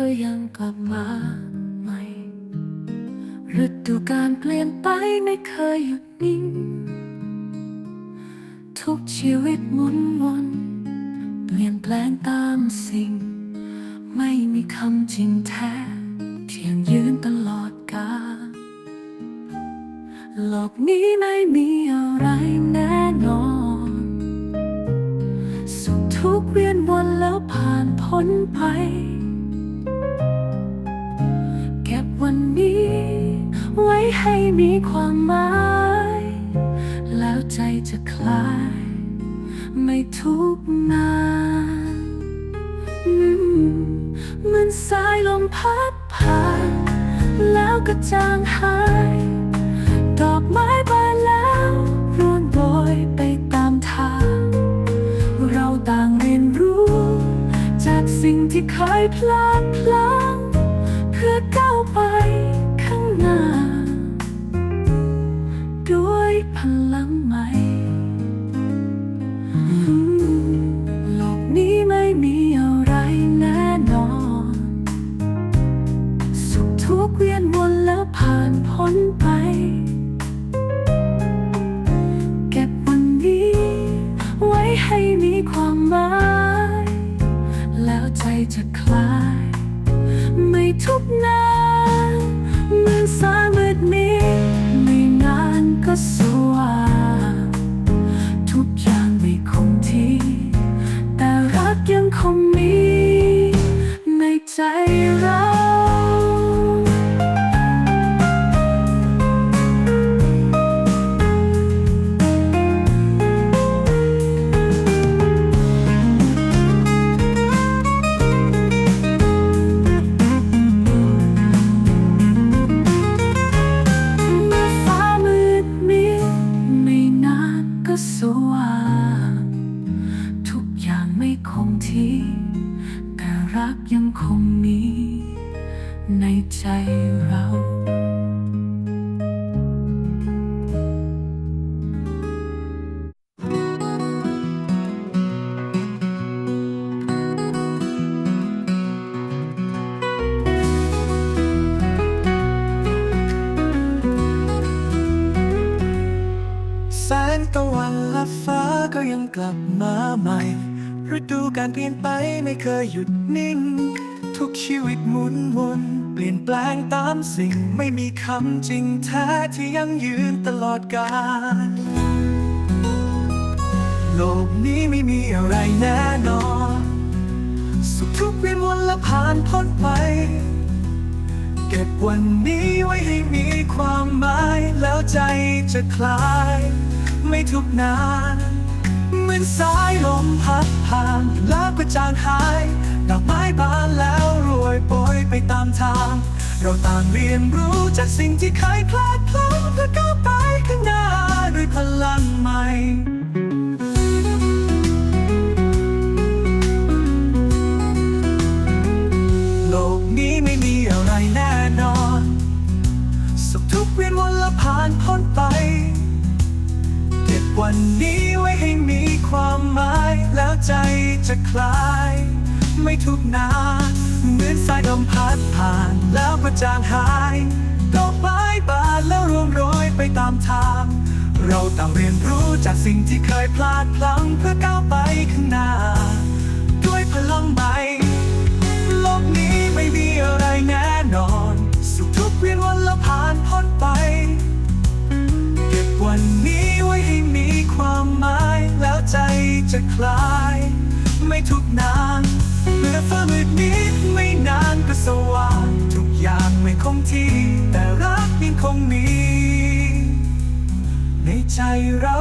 ก็ยังกลับมาใหม่ฤดูการเปลี่ยนไปไม่เคยหยุดนิ่ง ทุกชีวิตหมุนวนเปลี่ยนแปลงตามสิ่ง ไม่มีคำจริงแท้ เพียงยืนตลอดกาลโลกนี้ไม่มีอะไรแน่นอน สุขทุกเวียนวนแล้วผ่านพ้นไป วันนี้ ไว้ให้มีความหมาย แล้วใจจะคลาย ไม่ทุกนานมเหมือนสายลมพัดผ่าน แล้วก็จางหาย ดอกไม้บานแล้วร่วงโรยไปตามทาง เราต่างเรียนรู้ จากสิ่งที่เคยพลาดพลั้ง อก้าวไปข้างหน้า ด้วยพลังใหม่โลกนี้ไม่มีอะไรแน่นอน สุขทุกข์เวียนวนแล้วผ่านพ้นไป เก็บวันนี้ ไว้ให้มีความหมาย แล้วใจจะคลาย ไม่ทุกนานเมือสายมืดนี้ ไม่นานก็ส ยังคงมีในใจเราแสงตะวันและฟ้าก็ยังกลับมาใหม่ ฤดูการเปลี่ยนไปไม่เคยหยุดนิ่ง ทุกชีวิตหมุนวนเปลี่ยนแปลงตามสิ่งไม่มีคำจริงแท้ที่ยังยืนตลอดกาลโลกนี้ไม่มีอะไรแน่นอน สุขทุกเวียนวนและผ่านพ้นไป เก็บวันนี้ไว้ให้มีความหมาย แล้วใจจะคลาย ไม่ทุกนาน มือนสายลมพัดผ่านแล้วก็จางหาย ดอกไม้บานแล้วโรยโปรยไปตามทาง เราต่างเรียนรู้จากสิ่งที่เคยพลาดพลั้งเพื่อก้าวไปข้างหน้าด้วยพลังใหม่โลกนี้ไม่มีอะไรแน่นอน สุขทุกเวียนวนและผ่านพ้นไป วันนี้ไว้ให้มีความหมายแล้วใจจะคลาย ไม่ทุกนานเหมือนสายลมพัดผ่านแล้วก็จางหายดอกไม้บานแล้วร่วงโรยไปตามทาง เราต่างเรียนรู้จากสิ่งที่เคยพลาดพลั้งเพื่อก้าวไปข้างหน้า ด้วยพลังใหม่โลกนี้ไม่มีอะไรแน่ จะคลาย ไม่ทุกนานเมื่อฟ้ามืดมิดไม่นานก็สว่างทุกอย่างไม่คงที่ แต่รักยังคงมี ในใจเรา